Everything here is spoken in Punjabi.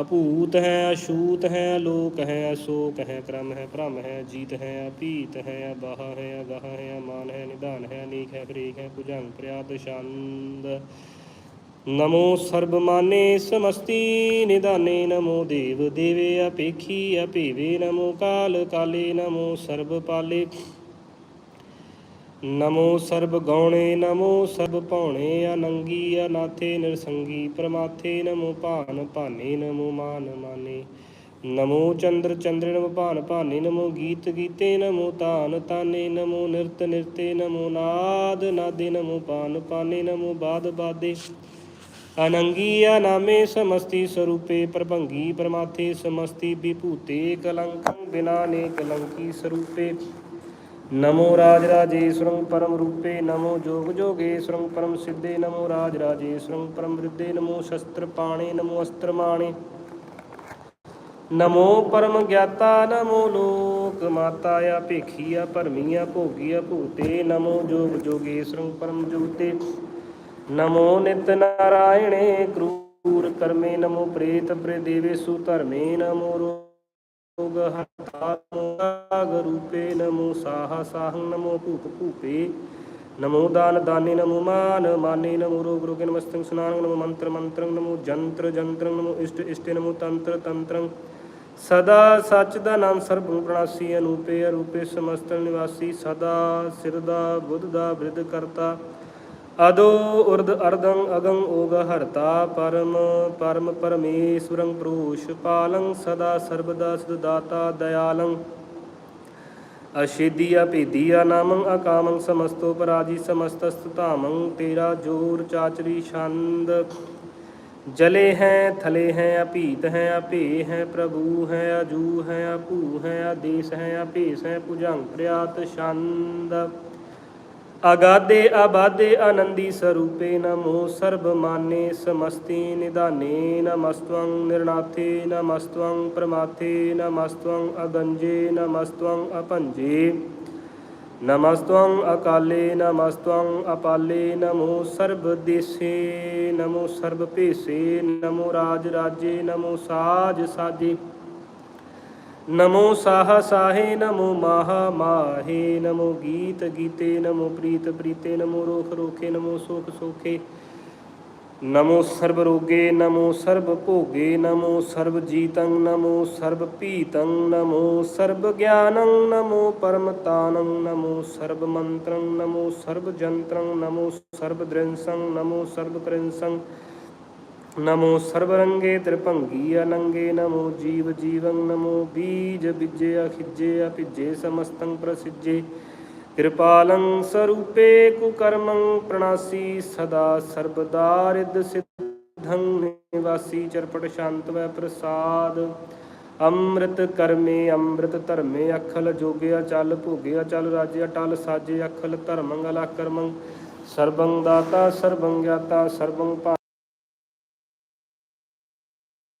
ਅਭੂਤ ਹੈ, ਅਛੂਤ ਹੈ ਲੋਕ ਹੈ, ਅਸ਼ੋਕ ਹੈ, ਕ੍ਰਮ ਹੈ, ਭ੍ਰਮ ਹੈ ਜੀਤ ਹੈ ਅਪੀਤ ਹੈ, ਅਬਾਹ ਹੈ, ਅਗਾਹ ਹੈ ਮਾਨ ਹੈ, ਨਿਧਾਨ ਹੈ, ਅਨੀਕ ਹੈ ਫਰੇਕ ਹੈ, ਭੁਜੰਗ ਪ੍ਰਿਆਤ ਛੰਦ। ਨਮੋ ਸਰਬ ਸਮਸਤੀ, ਨਿਧਾਨੇ ਨਮੋ ਦੇਵ ਦੇਵੇ, ਅਪੇਖੀ ਅਪੇਵੇ ਨਮੋ ਕਾਲ ਕਾਲੇ, ਨਮੋ ਸਰਬ ਪਾਲੇ। ਨਮੋ ਸਰਬ ਗੌਣੇ ਨਮੋ ਸਰਬ ਭੌਣੇ ਅਨੰਗੀ ਅਨਾਥੇ ਨਿਰਸੰਗੀ, ਪ੍ਰਮਾਥੇ ਨਮੋ ਭਾਨ ਭਾਨੇ, ਨਮੋ ਮਾਨ ਮਾਨੇ। ਨਮੋ ਚੰਦਰ ਚੰਦਰੇ, ਨਮੋ ਭਾਨ ਭਾਨੇ, ਨਮੋ ਗੀਤ ਗੀਤੇ, ਨਮੋ ਤਾਨ ਤਾਨੇ ਨਮੋ ਨਿਰਤ ਨਿਰਤੇ, ਨਮੋ ਨਾਦ ਨਾਦੇ, ਨਮੋ ਪਾਨ ਪਾਨੇ ਨਮੋ ਬਾਦ ਬਾਦੇ। ਅਨੰਗੀ ਨਾਮੇ ਸਮਸਤੀ ਸਰੂਪੇ, ਪ੍ਰਭੰਗੀ ਪਰਮਾਥੇ ਸਮਸਤੀ, ਵਿਭੂਤੇ ਕਲੰਕੰ ਬਿਨਾ ਨੇ ਕਲੰਕੀ ਸਰੂਪੇ। ਨਮੋ ਰਾਜ ਰਾਜੇਸ਼ਵਰੰ ਪਰਮ ਰੂਪੇ ਨਮੋ ਜੋਗ ਜੋਗੇਸ਼ਵਰੰ ਪਰਮ ਸਿੱਧੇ ਨਮੋ ਰਾਜ ਰਾਜੇਸ਼ਵਰੰ ਪਰਮ ਰਿੱਧੇ ਨਮੋ ਸ਼ਸਤਰ ਪਾਣੇ ਨਮੋ ਅਸਤਰ ਮਾਣੇ। ਨਮੋ ਪਰਮ ਗਿਆਤਾ, ਨਮੋ ਲੋਕ ਮਾਤਾ ਆ ਭੇਖੀਆ, ਭਰਮੀਆ, ਭੋਗੀਆ ਭੂਤੇ, ਨਮੋ ਜੋਗ ਜੋਗੇਸ਼ਵਰੰ ਪਰਮ ਜੋਤੇ। ਨਮੋ ਨਿਤ ਨਾਰਾਇਣੇ, ਕਰੂਰ ਕਰਮੇ, ਨਮੋ ਪ੍ਰੇਤ ਪ੍ਰਦੇਵੇਸੂ ਧਰਮੇ, ਨਮੋ ਰੋਗ ਹਤਾ ਰਾਗ ਰੂਪੇ ਨਮੋ ਸਾਹ ਸਾਹੰ ਨਮੋ ਭੂਪ ਭੂਪੇ। ਨਮੋ ਦਾਨ ਦਾਨੇ ਨਮੋ ਮਾਨ, ਮਾਨੇ ਨਮੋ ਰੋਗ ਰੋਗੇ ਨਮਸਤੰ ਸਨਾਨ ਨਮੋ ਮੰਤਰ ਮੰਤਰੰ ਨਮੋ ਜੰਤਰ ਜੰਤਰੰ ਨਮੋ ਇਸ਼ਟ ਇਸ਼ਟੇ ਨਮੋ ਤੰਤਰ ਤੰਤਰੰ। ਸਦਾ ਸੱਚ ਦਾ ਨਾਮ ਸਰਬੰ ਪ੍ਰਣਾਸੀ ਅਨੂਪੇ, ਅਰੂਪੇ ਸਮਸਤ ਨਿਵਾਸੀ, ਸਦਾ ਸਿਰ ਦਾ ਬੁੱਧ ਦਾ ਬ੍ਰਿਧ ਕਰਤਾ। ਅਦੋ ਉਰਦ ਅਰਦੰ ਅਗੰ ਓਗ ਹਰਤਾ ਪਰਮ ਪਰਮ ਪਰਮੇਸ਼ਵਰੰ ਪ੍ਰੂਸ਼ ਪਾਲੰ ਸਦਾ ਸਰਬਦਾ ਸਦ ਦਾਤਾ ਦਇਆਲੰ। ਅਸ਼ੇਦੀਆ ਭੇਦੀਆ ਨਾਮੰ ਅਕਾਮੰ ਸਮਸਤੋ ਪਰਾਜੀ ਸਮਸਤਸਤ ਤੇਰਾ ਜੋਰ ਚਾਚਰੀ ਛੰਦ। ਜਲੇ ਹੈ, ਥਲੇ ਹੈ, ਅਭੀਤ ਹੈ ਅਭੇ ਹੈ, ਪ੍ਰਭੂ ਹੈ ਅਜੂ ਹੈ ਅਭੂ ਹੈ, ਆਦੇਸ ਹੈ, ਅਭੇਸ ਹੈ ਭੁਜੰਗ ਪ੍ਰਿਆਤ ਛੰਦ। ਅਗਾਦੇ ਆਬਾਦੇ ਆਨੰਦੀ ਸਰੂਪੇ ਨਮੋ ਸਰਬ ਮਾਨੇ ਸਮਸਤੀ ਨਿਧਾਨੇ ਨਮਸਤਵੰ ਨਿਰਨਾਥੇ ਨਮਸਤਵੰ ਪ੍ਰਮਾਥੇ ਨਮਸਤਵੰ ਅਗੰਜੇ ਨਮਸਤਵੰ ਅਪੰਜੇ ਨਮਸਤਵੰ ਅਕਾਲੇ ਨਮਸਤਵੰ ਅਪਾਲੇ ਨਮੋ ਸਰਬ ਦੇਸੇ ਨਮੋ ਸਰਬ ਭੇਸੇ ਨਮੋ ਰਾਜ ਰਾਜੇ ਨਮੋ ਸਾਜ ਸਾਜੇ ਨਮੋ ਸਾਹ ਸਾਹੇ ਨਮੋ ਮਾਹਾ ਮਾਹੇ ਨਮੋ ਗੀਤ ਗੀਤੇ, ਨਮੋ ਪ੍ਰੀਤ ਪ੍ਰੀਤੇ, ਨਮੋ ਰੋਖ ਰੋਖੇ, ਨਮੋ ਸੁਖ ਸੁਖੇ। ਨਮੋ ਸਰਬ ਰੋਗੇ, ਨਮੋ ਸਰਬ ਭੋਗੇ, ਨਮੋ ਸਰਬ ਜੀਤੰ, ਨਮੋ ਸਰਬ ਪੀਤੰ ਨਮੋ ਸਰਬ ਗਿਆਨੰ, ਨਮੋ ਪਰਮਤਾਨੰ ਨਮੋ ਸਰਬ ਮੰਤਰੰ, ਨਮੋ ਸਰਬ ਜੰਤਰੰ, ਨਮੋ ਸਰਬ ਦ੍ਰਿੰਸੰ, ਨਮੋ ਸਰਬ ਕ੍ਰਿੰਸੰ। ਨਮੋ ਸਰਬ ਰੰਗੇ ਤ੍ਰਿਭੰਗੀ ਅਨੰਗੇ ਨਮੋ ਜੀਵ ਜੀਵੰ, ਨਮੋ ਬੀਜ ਬਿਜੇ ਅਖਿਜੇ ਅਭਿਜੇ ਸਮਸਤੰ ਪ੍ਰਸਿਜੇ ਕਿਰਪਾਲੰ ਸਰੂਪੇ ਕੁਕਰਮੰ ਪ੍ਰਣਾਸੀ, ਸਦਾ ਸਰਬਦਾ ਰਿਦ ਨਿਵਾਸੀ, ਚਰਪਟ ਸ਼ਾਂਤ ਵੈ ਪ੍ਰਸਾਦ। ਅੰਮ੍ਰਿਤ ਕਰਮੇ, ਅੰਮ੍ਰਿਤ ਧਰਮੇ, ਅਖਲ ਜੋਗਿਆ, ਚੱਲ ਭੋਗਿਆ, ਚੱਲ ਰਾਜਿਆ, ਟਲ ਸਾਜੇ, ਅਖਲ ਧਰਮੰ ਅਲਾ ਕਰਮੰ ਸਰਬੰ ਦਾਤਾ, ਸਰਬੰ ਗਿਆਤਾ, ਸਰਬੰ